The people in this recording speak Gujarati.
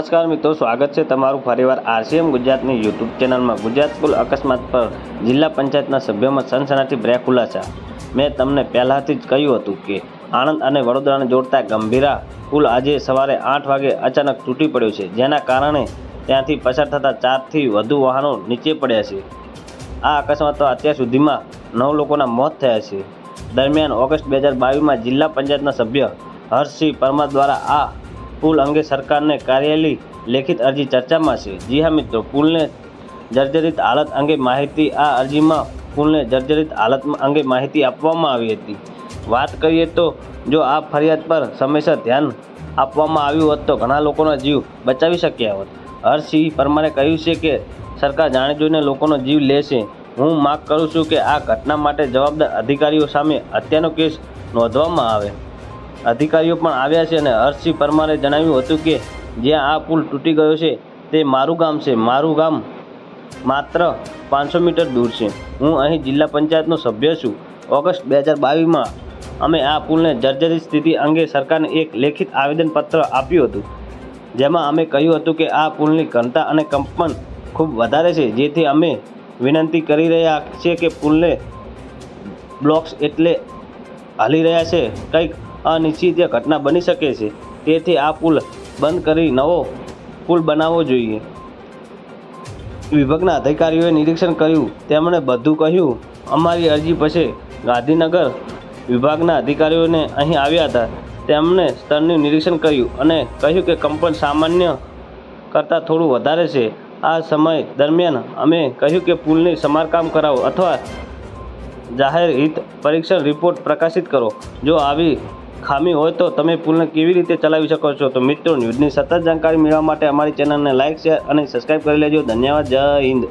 નમસ્કાર મિત્રો, સ્વાગત છે તમારું ફરીવાર આરસીએમ ગુજરાતની યુટ્યુબ ચેનલમાં. ગુજરાત પુલ અકસ્માત પર જિલ્લા પંચાયતના સભ્યોમાં સનસનાટી બ્રેક ખુલાસા. મેં તમને પહેલાંથી જ કહ્યું હતું કે, આણંદ અને વડોદરાને જોડતા ગંભીરા પુલ આજે સવારે આઠ વાગે અચાનક તૂટી પડ્યો છે, જેના કારણે ત્યાંથી પસાર થતા ચારથી વધુ વાહનો નીચે પડ્યા છે. આ અકસ્માતમાં અત્યાર સુધીમાં નવ લોકોના મોત થયા છે. દરમિયાન ઓગસ્ટ બે હજાર બાવીસમાં જિલ્લા પંચાયતના સભ્ય હર્ષસિંહ પરમાર દ્વારા આ પુલ અંગે સરકારને કાર્યાલય લેખિત અરજી ચર્ચામાં છે. જી હા મિત્રો, પુલને જર્જરિત હાલત અંગે માહિતી, આ અરજીમાં પુલને જર્જરિત હાલત અંગે માહિતી આપવામાં આવી હતી. વાત કરીએ તો જો આ ફરિયાદ પર સમયસર ધ્યાન આપવામાં આવ્યું હોત તો ઘણા લોકોના જીવ બચાવી શક્યા હોત. હર્ષસિંહ પરમારે કહ્યું છે કે સરકાર જાણી જોઈને લોકોનો જીવ લેશે. હું માગ કરું છું કે આ ઘટના માટે જવાબદાર અધિકારીઓ સામે હત્યાનો કેસ નોંધવામાં આવે. અધિકારીઓ પણ આવ્યા છે અને હર્ષસિંહ પરમારે જણાવ્યું હતું કે જ્યાં આ પુલ તૂટી ગયો છે, તે મારું ગામ છે. મારું ગામ માત્ર પાંચસો મીટર દૂર છે. હું અહીં જિલ્લા પંચાયતનો સભ્ય છું. ઓગસ્ટ બે હજાર બાવીસમાં અમે આ પુલને જર્જરિત સ્થિતિ અંગે સરકારને એક લેખિત આવેદનપત્ર આપ્યું હતું, જેમાં અમે કહ્યું હતું કે આ પુલની ઘનતા અને કંપન ખૂબ વધારે છે. જેથી અમે વિનંતી કરી રહ્યા છીએ કે પુલને બ્લોક્સ એટલે હાલી રહ્યા છે. કંઈક અનિશ્ચિત ઘટના બની શકે છે, તેથી આ પુલ બંધ કરી નવો પુલ બનાવવો જોઈએ. વિભાગના અધિકારીઓએ નિરીક્ષણ કર્યું. તેમણે બધું કહ્યું. અમારી અરજી પછી ગાંધીનગર વિભાગના અધિકારીઓને અહીં આવ્યા હતા. તેમણે સ્તરનું નિરીક્ષણ કર્યું અને કહ્યું કે કંપન સામાન્ય કરતાં થોડું વધારે છે. આ સમય દરમિયાન અમે કહ્યું કે પુલની સમારકામ કરાવો અથવા જાહેર હિત પરીક્ષણ રિપોર્ટ પ્રકાશિત કરો. જો આવી ખામી હોય તો તમે પુલને કેવી રીતે ચલાવી શકો છો? તો મિત્રો, ન્યૂઝની સતત જાણકારી મેળવવા માટે અમારી ચેનલને લાઇક શેર અને સબસ્ક્રાઇબ કરી લેજો. ધન્યવાદ. જય હિન્દ.